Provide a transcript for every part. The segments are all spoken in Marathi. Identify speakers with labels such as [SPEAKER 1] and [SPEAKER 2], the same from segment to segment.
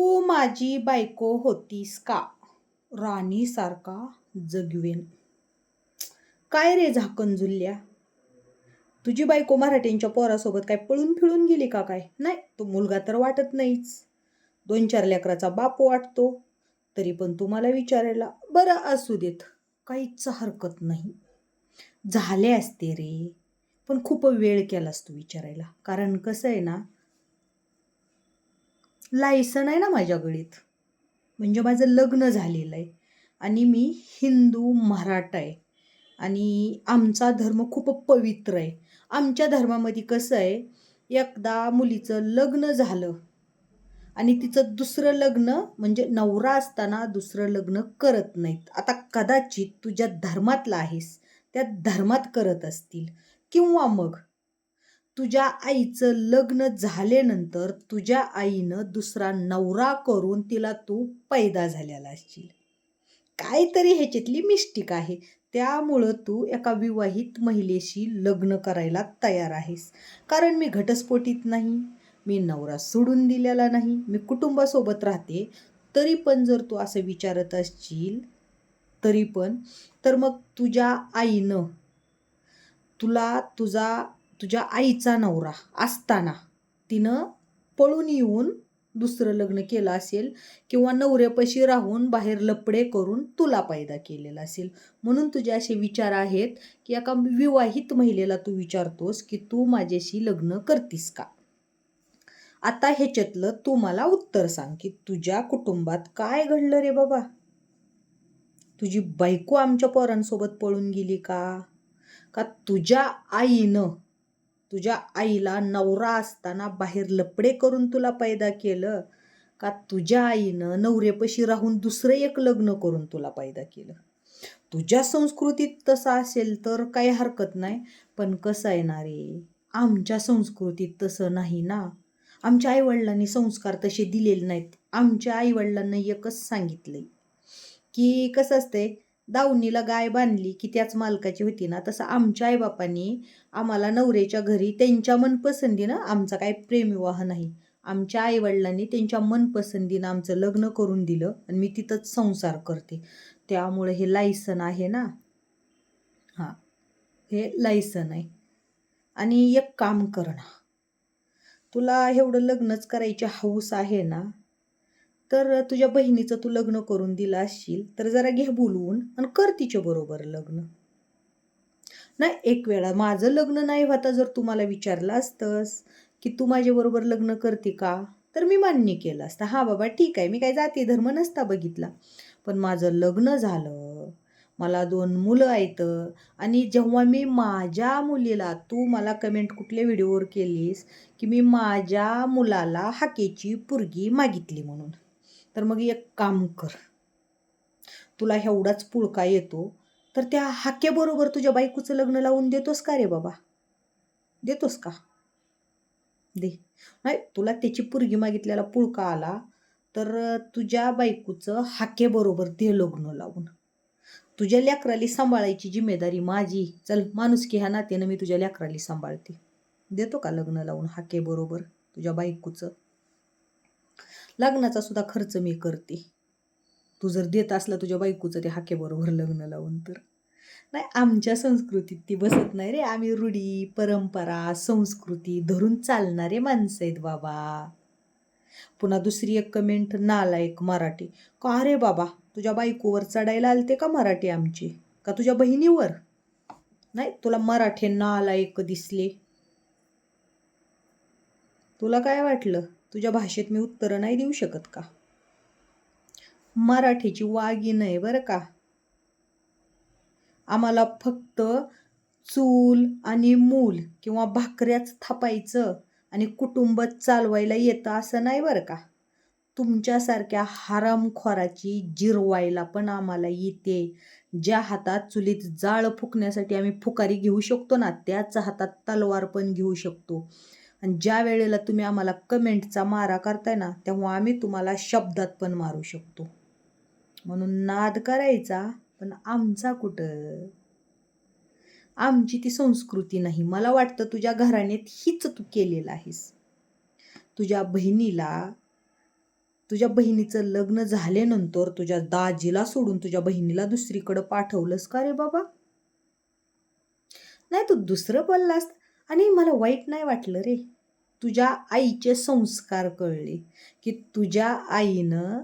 [SPEAKER 1] तू माझी बायको होतीस का? राणीसारखा जगवेन. काय रे झाकण झुलल्या? तुझी बायको मराठ्यांच्या पोरासोबत काय पळून फिळून गेली का काय? नाही तो मुलगा तर वाटत नाहीच. दोन चार लेकराचा बाप वाटतो तरी पण तुम्हाला विचारायला बरं असू देत काहीच हरकत नाही. झाले असते रे पण खूप वेळ केलास तू विचारायला. कारण कसं आहे ना लायसन आहे ना माझ्या गळीत. म्हणजे माझं लग्न झालेलं आहे. आणि मी हिंदू मराठा आहे. आणि आमचा धर्म खूप पवित्र आहे. आमच्या धर्मामध्ये कसं आहे एकदा मुलीचं लग्न झालं आणि तिचं दुसरं लग्न म्हणजे नवरा असताना दुसरं लग्न करत नाहीत. आता कदाचित तुझ्या धर्मातला आहेस त्या धर्मात करत असतील. किंवा मग तुझ्या आईचं लग्न झाल्यानंतर तुझ्या आईनं दुसरा नवरा करून तिला तू पैदा झालेला असशील. काहीतरी ह्याच्यातली मिस्टिक आहे. त्यामुळं तू एका विवाहित महिलेशी लग्न करायला तयार आहेस. कारण मी घटस्फोटीत नाही मी नवरा सोडून दिलेला नाही मी कुटुंबासोबत राहते. तरी पण जर तू असं विचारत असशील तरी पण. तर मग तुझ्या आईनं तुला तुझा तुझ्या आईचा नवरा असताना तिनं पळून येऊन दुसरं लग्न केलं असेल किंवा नवऱ्यापाशी राहून बाहेर लपडे करून तुला पैदा केलेला असेल. म्हणून तुझे असे विचार आहेत की एका विवाहित महिलेला तू विचारतोस की तू माझ्याशी लग्न करतीस का? आता ह्याच्यातलं तू मला उत्तर सांग की तुझ्या कुटुंबात काय घडलं रे बाबा? तुझी बायको आमच्या पोरांसोबत पळून गेली का? का तुझ्या आईनं तुझ्या आईला नवरा असताना बाहेर लपडे करून तुला पैदा केलं? का तुझ्या आईनं नवरेपशी राहून दुसरं एक लग्न करून तुला पैदा केलं? तुझ्या संस्कृतीत तसं असेल तर काही हरकत नाही पण कसं आहे ना रे? आमच्या संस्कृतीत तसं नाही ना. आमच्या आईवडिलांनी संस्कार तसे दिलेले नाहीत. आमच्या आईवडिलांना एकच सांगितलंय की कसं असतंय दावणीला गाय बांधली की त्याच मालकाची होती ना. तसं आमच्या आईबापांनी आम्हाला नवऱ्याच्या घरी त्यांच्या मनपसंतीनं आमचा काही प्रेमविवाह नाही. आमच्या आईवडिलांनी त्यांच्या मनपसंतीनं आमचं लग्न करून दिलं आणि मी तिथंच संसार करते. त्यामुळे हे लायसन आहे ना. हां हे लायसन आहे. आणि एक काम करणं तुला एवढं लग्नच करायची हौस आहे ना? तर तुझ्या बहिणीचं तू लग्न करून दिलं असशील तर जरा घे बोलवून आणि कर तिच्या बरोबर लग्न. नाही एक वेळा माझं लग्न नाही होता जर तुम्हाला विचारलं असतंस की तू माझ्याबरोबर लग्न करते का तर मी मान्य केलं असतं. हां बाबा ठीक आहे मी काय जाती धर्म नसता बघितला. पण माझं लग्न झालं. मला दोन मुलं आहेत आणि जेव्हा मी माझ्या मुलीला तू मला कमेंट कुठल्या व्हिडिओवर केलीस की मी माझ्या मुलाला हाकेची पुरगी मागितली म्हणून. तर मग एक काम कर. तुला एवढाच पुळका येतो तर त्या हाकेबरोबर तुझ्या बायकोचं लग्न लावून देतोस का रे बाबा? देतोस का? दे. नाही तुला त्याची पुरगी मागितल्याला पुळका आला तर तुझ्या बायकोचं हाकेबरोबर दे लग्न लावून. तुझ्या लेकराली सांभाळायची जिम्मेदारी माझी. चल माणुसकी ह्या नात्यानं मी तुझ्या लेकराली सांभाळते. देतो का लग्न लावून हाकेबरोबर तुझ्या बायकोचं? लग्नाचा सुद्धा खर्च मी करते. तू जर देत असला तुझ्या बायकोचं ते हाकेबरोबर लग्न लावून तर. नाही आमच्या संस्कृतीत ती बसत नाही रे. आम्ही रूढी परंपरा संस्कृती धरून चालणारे माणसं आहेत बाबा. पुन्हा दुसरी एक कमेंट नालायक मराठी. का अरे बाबा तुझ्या बायकोवर चढायला आलते का मराठी आमची? का तुझ्या बहिणीवर? नाही तुला मराठी नालायक दिसले. तुला काय वाटलं? तुझ्या भाषेत मी उत्तरं नाही देऊ शकत का? मराठीची वागी नाही बरं का? आम्हाला फक्त चूल आणि मूल किंवा भाकऱ्याच थापायचं आणि कुटुंब चालवायला येतं असं नाही बरं का? तुमच्यासारख्या हरामखोराची जिरवायला पण आम्हाला येते. ज्या हातात चुलीत जाळ फुकण्यासाठी आम्ही फुकारी घेऊ शकतो ना त्याच हातात तलवार पण घेऊ शकतो. आणि ज्या वेळेला तुम्ही आम्हाला कमेंटचा मारा करताय ना तेव्हा आम्ही तुम्हाला शब्दात पण मारू शकतो. म्हणून नाद करायचा पण आमचा कुठं? आमची ती संस्कृती नाही. मला वाटतं तुझ्या घराण्यात हीच तू केलेलं आहेस. तुझ्या बहिणीला तुझ्या बहिणीचं लग्न झाल्यानंतर तुझ्या दाजीला सोडून तुझ्या बहिणीला दुसरीकडं पाठवलंस का रे बाबा? नाही तू दुसरं बोललास? आणि मला वाईट नाही वाटलं रे. तुझ्या आईचे संस्कार कळले की तुझ्या आईनं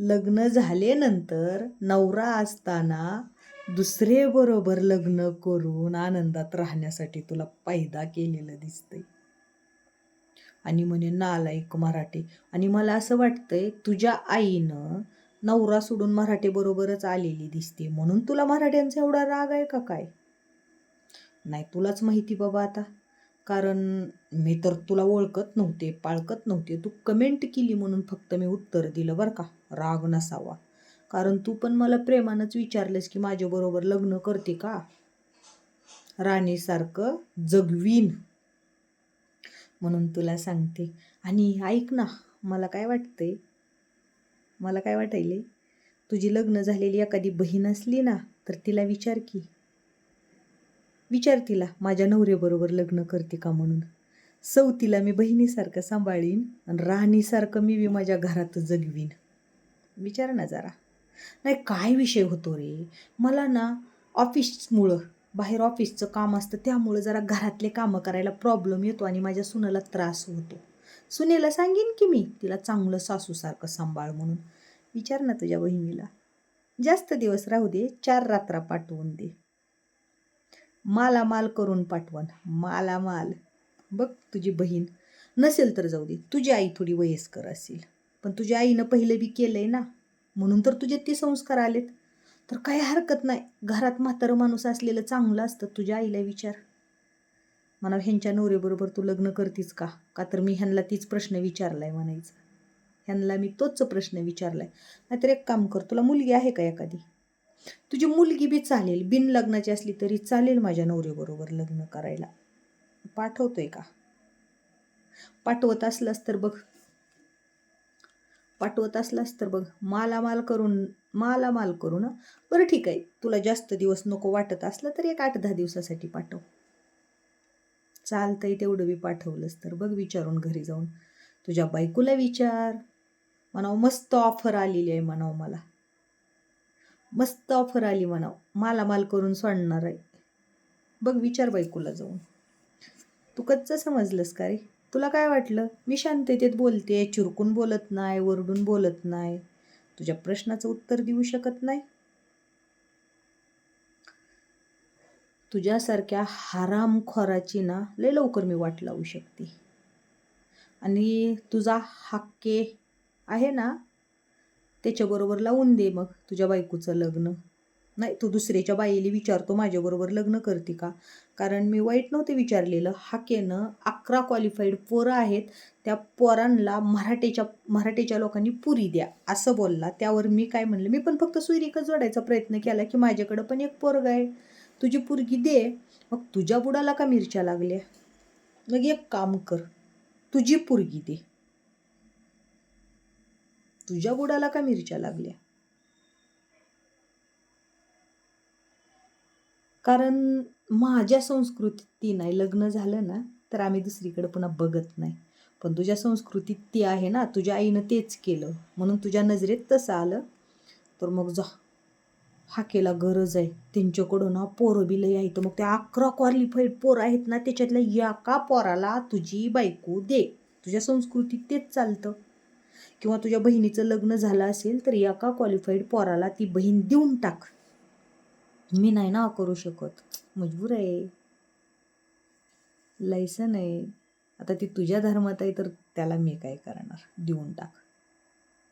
[SPEAKER 1] लग्न झाल्यानंतर नवरा असताना दुसरे बरोबर लग्न करून आनंदात राहण्यासाठी तुला पैदा केलेलं दिसतंय. आणि म्हणे नालायक मराठी. आणि मला असं वाटतंय तुझ्या आईनं नवरा सोडून मराठी बरोबरच आलेली दिसते. म्हणून तुला मराठ्यांचा एवढा राग आहे का काय? नाही तुलाच माहिती बाबा आता. कारण मी तर तुला ओळखत नव्हते पाळकत नव्हते. तू कमेंट केली म्हणून फक्त मी उत्तर दिलं बरं का? राग नसावा. कारण तू पण मला प्रेमानंच विचारलंस की माझ्याबरोबर लग्न करते का? राणीसारखं जगवीन. म्हणून तुला सांगते. आणि ऐक ना मला काय वाटतंय? मला काय वाटायले तुझी लग्न झालेली एखादी बहीण असली ना तर तिला विचार की. विचार तिला माझ्या नवऱ्याबरोबर लग्न करते का म्हणून? सौ तिला मी बहिणीसारखं सांभाळीन आणि राहणीसारखं मी बी माझ्या घरात जगवीन. विचार ना जरा. नाही काय विषय होतो रे? मला ना ऑफिसमुळं बाहेर ऑफिसचं काम असतं त्यामुळं जरा घरातले कामं करायला प्रॉब्लेम येतो आणि माझ्या सुनेला त्रास होतो. सुनेला सांगेन की मी तिला चांगलं सासूसारखं सांभाळ म्हणून. विचार ना तुझ्या बहिणीला. जास्त दिवस राहू दे चार रात्रा पाठवून दे. मालामाल करून पाठवण. मालामाल. बघ तुझी बहीण. नसेल तर जाऊ दे. तुझी आई थोडी वयस्कर असेल. पण तुझ्या आईनं पहिलं बी केलं आहे ना? म्हणून तर तुझे ते संस्कार आलेत. तर काही हरकत नाही. घरात म्हातारं माणूस असलेलं चांगलं असतं. तुझ्या आईला विचार. म्हणा ह्यांच्या नवरेबरोबर तू लग्न करतीस का? का तर मी ह्यांना तीच प्रश्न विचारलाय म्हणायचं. ह्यांना मी तोच प्रश्न विचारलाय. नाहीतर एक काम कर. तुला मुलगी आहे का एखादी? तुझी मुलगी बी चालेल बिन लग्नाची असली तरी चालेल माझ्या नवरीबरोबर लग्न करायला. पाठवतोय का? पाठवत असलास तर बघ. पाठवत असलास तर बघ. मालामाल करून मालामाल करू ना. बरं ठीक आहे. तुला जास्त दिवस नको वाटत असलं तर एक आठ दहा दिवसासाठी पाठव. चालतंय तेवढं बी पाठवलंस तर बघ विचारून घरी जाऊन. तुझ्या बायकोला विचार. म्हणावं मस्त ऑफर आलेली आहे म्हणावं मला. मस्त ऑफर आली म्हणाव. मालामाल करून सोडणार आहे. बघ विचार बायकोला जाऊन. तू कच्चं समजलंस का रे? तुला काय वाटलं? मी शांततेत बोलते चिरकून बोलत नाही वरडून बोलत नाही. तुझ्या प्रश्नाचं उत्तर देऊ शकत नाही. तुझ्यासारख्या हरामखोराची ना लय लवकर मी वाट लावू शकते. आणि तुझा हक्के आहे ना त्याच्याबरोबर लावून दे मग तुझ्या बायकोचं लग्न. नाही तू दुसऱ्याच्या बाईला विचारतो माझ्याबरोबर लग्न करते का? कारण मी वाईट नव्हते विचारलेलं. हाकेनं अकरा क्वालिफाईड पोरं आहेत. त्या पोरांना मराठीच्या मराठीच्या लोकांनी पुरी द्या. असं बोलला. त्यावर मी काय म्हणलं मी पण फक्त सुरिकच जोडायचा प्रयत्न केला की माझ्याकडं पण एक पोरग आहे. तुझी पुरगी दे. मग तुझ्या बुडाला का मिरच्या लागल्या? मग एक काम कर तुझी पुरगी दे. तुझ्या बुडाला का मिरच्या लागल्या? कारण माझ्या संस्कृतीत ती नाही लग्न झालं ना तर आम्ही दुसरीकडे पुन्हा बघत नाही. पण तुझ्या संस्कृतीत ती आहे ना तुझ्या आईनं तेच केलं. म्हणून तुझ्या नजरेत तसं आलं. तर मग जा. हाकेला गरज आहे. त्यांच्याकडून ना पोरं बिलं यायचं मग त्या अकरा क्वालिफाईड पोरं आहेत ना त्याच्यातल्या एका पोराला तुझी बायको दे. तुझ्या संस्कृतीत तेच चालतं. किंवा तुझ्या बहिणीचं लग्न झालं असेल तर एका क्वालिफाईड पोराला ती बहीण देऊन टाक. मी नाही ना करू शकत. मजबूर आहे. लायसन आहे. आता ती तुझ्या धर्मात आहे तर त्याला मी काय करणार? देऊन टाक.